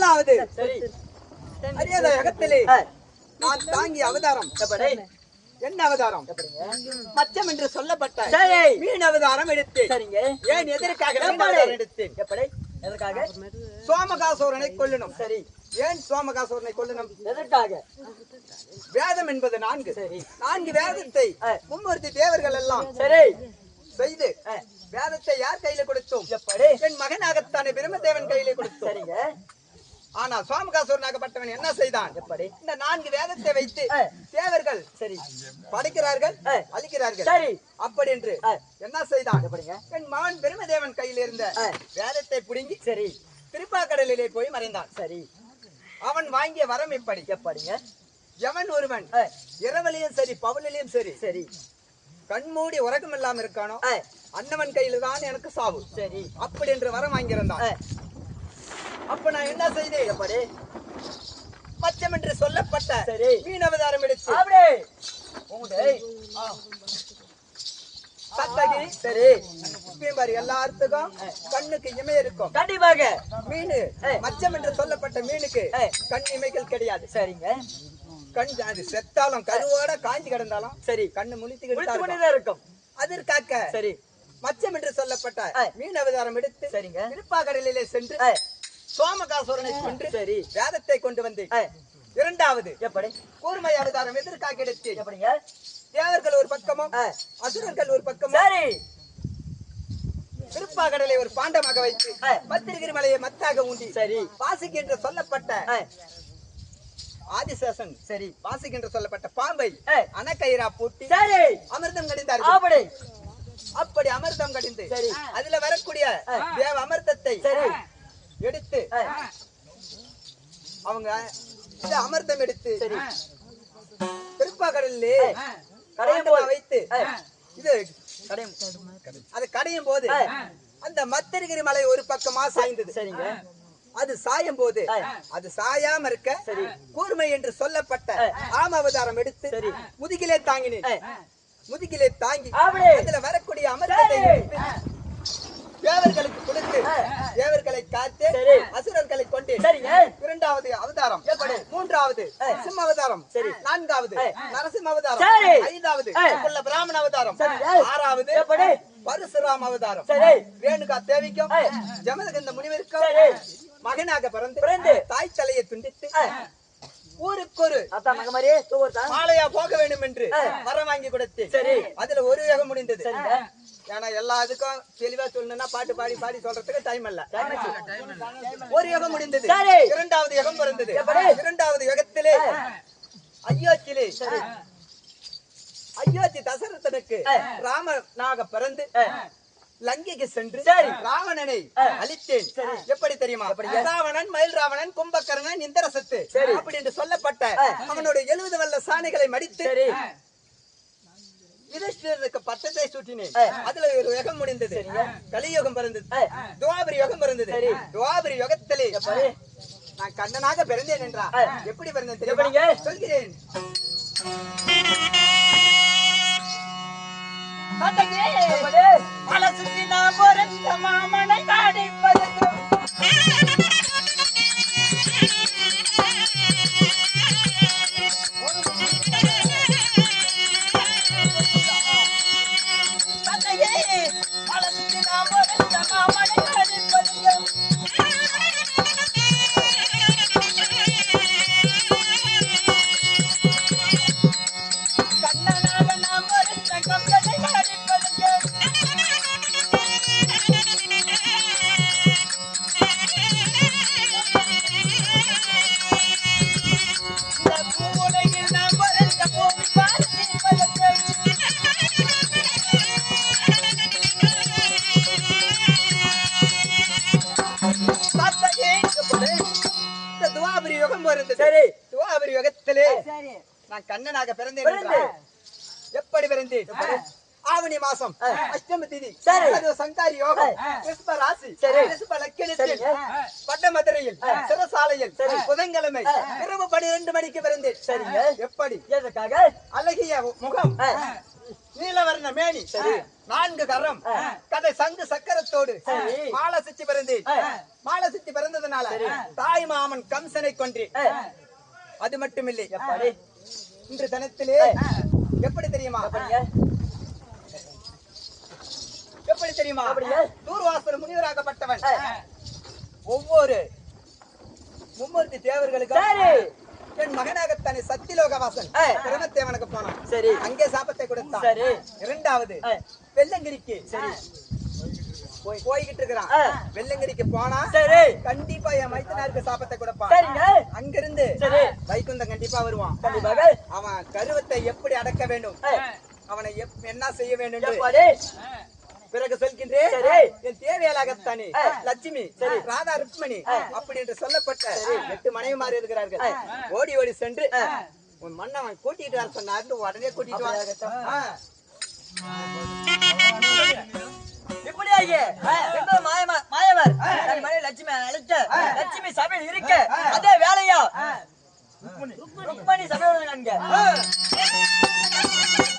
முதலாவது அறியாத ஆ, நான் தாங்கிய அவதாரம். என்ன அவதாரம்? மச்சம் என்று சொல்லப்பட்ட மீன் அவதாரம் சரிங்க. ஏன் எதற்காக எடுத்தேன்? எப்படி? எதற்காக? சோமகாசூரனை கொல்லணும். சரி. ஏன் சோமகாசூரனை கொல்லணும்? எதற்காக? வேதம் என்பது நான்கு. சரி. நான்கு வேதத்தை. மும்மூர்த்தி தேவர்கள் எல்லாம் சரி. செய்து வேதத்தை யார் கையில கொடுத்தோம்? எப்படி? என் மகனாகத்தானே பிரம்மதேவன் கையிலே கொடுத்தோம். சரிங்க. ஆனா சோமகாசூரனாகப்பட்டவன் என்ன செய்தான்? எப்படி? இந்த நான்கு வேதத்தை வைத்து. தேவர்கள் சரி படைக்கிறார்கள். அழிக்கிறார்கள். சரி. அப்படி என்று. என்ன செய்தான்? எப்படிங்க? என் மகன் பிரம்மதேவன் கையில் இருந்த. வேதத்தை புடுங்கி சரி. திருப்பாக்கடலிலே போய் மறைந்தான். சரி. அவன் வாங்கிய வரம் எப்படி? எப்படிங்க? எவன் ஒருவன்? இரவலையும் சரி பவுலிலையும் சரி. சரி. கண்மூடி உறக்கம் இல்லாம இருக்கானோ? அன்னவன் கையில தான் எனக்கு சாவு. சரி. அப்படி என்று வரம் வாங்கியிருந்தான். அப்ப நான் என்ன செய்தேன் எப்படி மச்சம் என்று சொல்லப்பட்ட சரி. மீன் அவதாரம் எடுத்து சத்தகிரி சரி. பாரு எல்லாத்துக்கும் கண்ணுக்கு இமை இருக்கும். கண்டிப்பாக. மீன் மச்சம் என்று சொல்லப்பட்ட மீனுக்கு. கண் இமைகள் கிடையாது. சரிங்க. கண் அது செத்தாலும் கருவோட காஞ்சி கிடந்தாலும் சரி. கண்ணு முழித்து இருக்கும். அதற்காக சரி. மச்சம் என்று சொல்லப்பட்ட. மீன் அவதாரம் எடுத்து சரிங்க. திருப்பாக்கடலிலே சென்று சோமகாசுரனை கொன்று சரி வேதத்தை கொண்டு வந்து இரண்டாவது எப்படி? கூர்மை அவதாரம் எதற்காக எடுத்து. எப்படிங்க? தேவர்கள் ஒரு பக்கமும் அசுரர்கள் ஒரு பக்கமும் சரி. திருப்பாக்கடலை ஒரு பாண்டமாக வைத்து. பத்திரிகிரி மலையை மத்தாக ஊண்டி சரி. பாசிக்கு என்று சொல்லப்பட்ட ஆதிசேஷன் சரி. பாசிக்கு என்று சொல்லப்பட்ட பாம்பை அணக்கயிறா பூட்டி சரி. அமிர்தம் கடிந்தார்கள். அப்படி. அப்படி அமிர்தம் கடிந்து சரி. அதுல வரக்கூடிய. தேவ அமிர்தத்தை சரி. எடுத்து. அவங்க அமிர்தம் எடுத்து பாண்டமா போது வைத்து இது கடையும். அது கடையும் போது. அந்த மத்தரிகிரி மலை ஒரு பக்கமா சாய்ந்தது சரிங்க. அது சாயும் போது. அது சாயாம இருக்க சரி. கூர்மை என்று சொல்லப்பட்ட. ஆம அவதாரம் எடுத்து சரி. முதுகிலே தாங்கினேன். முதுகிலே தாங்கி அதுல வரக்கூடிய அமிர்தத்தை தேவர்களுக்கு கொடுத்து ஆ. தேவர்களை காத்து சரி. அசுரர்களை கொண்டு சரிங்க இரண்டாவது அவதாரம்? மூன்றாவது. சிம்ம அவதாரம் சரி. நான்காவது. நரசிம்ம அவதாரம். ஐந்தாவது பிராமண அவதாரம். ஆறாவது? பரசுராம அவதாரம் சரி ரேணுகா தேவிக்கும். ஜமதகந்த முனிவருக்கும். மகனாக பிறந்து பிறந்து. தாய் தலையை துண்டித்து ஊருக்கொரு மாலையா போக வேண்டும் என்று ஆ. வரம் வாங்கி கொடுத்து சரி. அதுல ஒரு யோகம் முடிந்தது. ஏன்னா எல்லா இதுக்கும் தெளிவா சொல்லணும்னா பாட்டு பாடி பாடி சொல்றதுக்கு டைம் இல்ல ஒரு யுகம் முடிந்தது. இரண்டாவது யுகம் பிறந்தது? இரண்டாவது யுகத்திலே அயோத்தியிலே அயோத்தி தசரதனுக்கு. ராமனாக பிறந்து லங்கைக்கு சென்று சரி. ராவணனை. அழித்தேன். எப்படி தெரியுமா ராவணன் மயில் ராவணன் கும்பகர்ணன் இந்திரசத்து. அப்படி என்று சொல்லப்பட்ட. அவனுடைய எழுபது வல்ல சாணைகளை மடித்து யுதிஷ்டிரருக்கு பட்டத்தை சூட்டினேன். அதுல ஒரு யுகம் முடிந்தது கலியுகம் பிறந்தது துவாபரி யுகம் பிறந்தது. துவாபரி யுகத்திலே? நான் கண்ணனாக பிறந்தேன் என்றா. எப்படி பிறந்தேன் தெரியுமா? சொல்கிறேன்? பல சுற்றி நான் பிறந்த மாமனை பிறந்தது. சரி. துவாபரி யுகத்திலே. சரி. நான் கண்ணனாக பிறந்தேன். எப்படி பிறந்தேன்? ஆவணி மாசம் அஷ்டமி திதி சரி. அது சங்காரி யோகம் கிறிஸ்ப ராசி சரி. கிறிஸ்ப லக்கினத்தில் சரிங்க. பட்டமதுரையில் சிறசாலையில் புதன்கிழமை இரவு பன்னிரண்டு மணிக்கு பிறந்தேன். சரிங்க. எப்படி? எதற்காக? அழகிய முகம். நீலவர்ண மேனி. நான்கு கரம். கதை சங்கு சக்கரத்தோடு. மாலை சுத்தி பிறந்தேன். மாலை சுத்தி பிறந்ததுனால தாய் மாமன் கம்சனை கொன்றி அது மட்டுமில்லை. எப்பாடி இன்று தினத்திலே எப்படி தெரியுமா? எப்படி தெரியுமா? தூர்வாசர் முனிவராகப்பட்டவன் ஒவ்வொரு மும்மூர்த்தி தேவர்களுக்கும் சரி. என் மகனாகத்தானே சத்திலோகவாசன். பிரமத்தேவனுக்கு போனான். சரி. அங்கே சாபத்தை கொடுத்தான். சரி. இரண்டாவது. வெள்ளங்கிரிக்கு. சரி. போய்கிட்டு இருக்கிறான் ஆ. வெள்ளங்கிரிக்கு போனா சரி. கண்டிப்பா என் மைத்தனாருக்கு சாபத்தை கொடுப்பான். சரிங்க. அங்கிருந்து சரி. வைகுந்தம் கண்டிப்பா வருவான். கண்டிப்பாக அவன் கருவத்தை எப்படி அடக்க வேண்டும். அவனை என்ன செய்ய வேண்டும்? பிறகு சொல்கின்றேன். சரி. என் தேவையாளாகத்தானே. லட்சுமி ராதா ருக்மணி அப்படி என்று சொல்லப்பட்ட எட்டு மனைவிமார் இருக்கிறார்கள். ஓடி ஓடி சென்று உன் மன்னவன் கூட்டிட்டு வர சொன்னாரு உடனே கூட்டிட்டு வா. அப்படியாக மாயவர். தன் மனைவி லட்சுமி அழைக்க லட்சுமி சபையில் இருக்க அதே வேலையா? ருக்மணி. சபையோட நன்க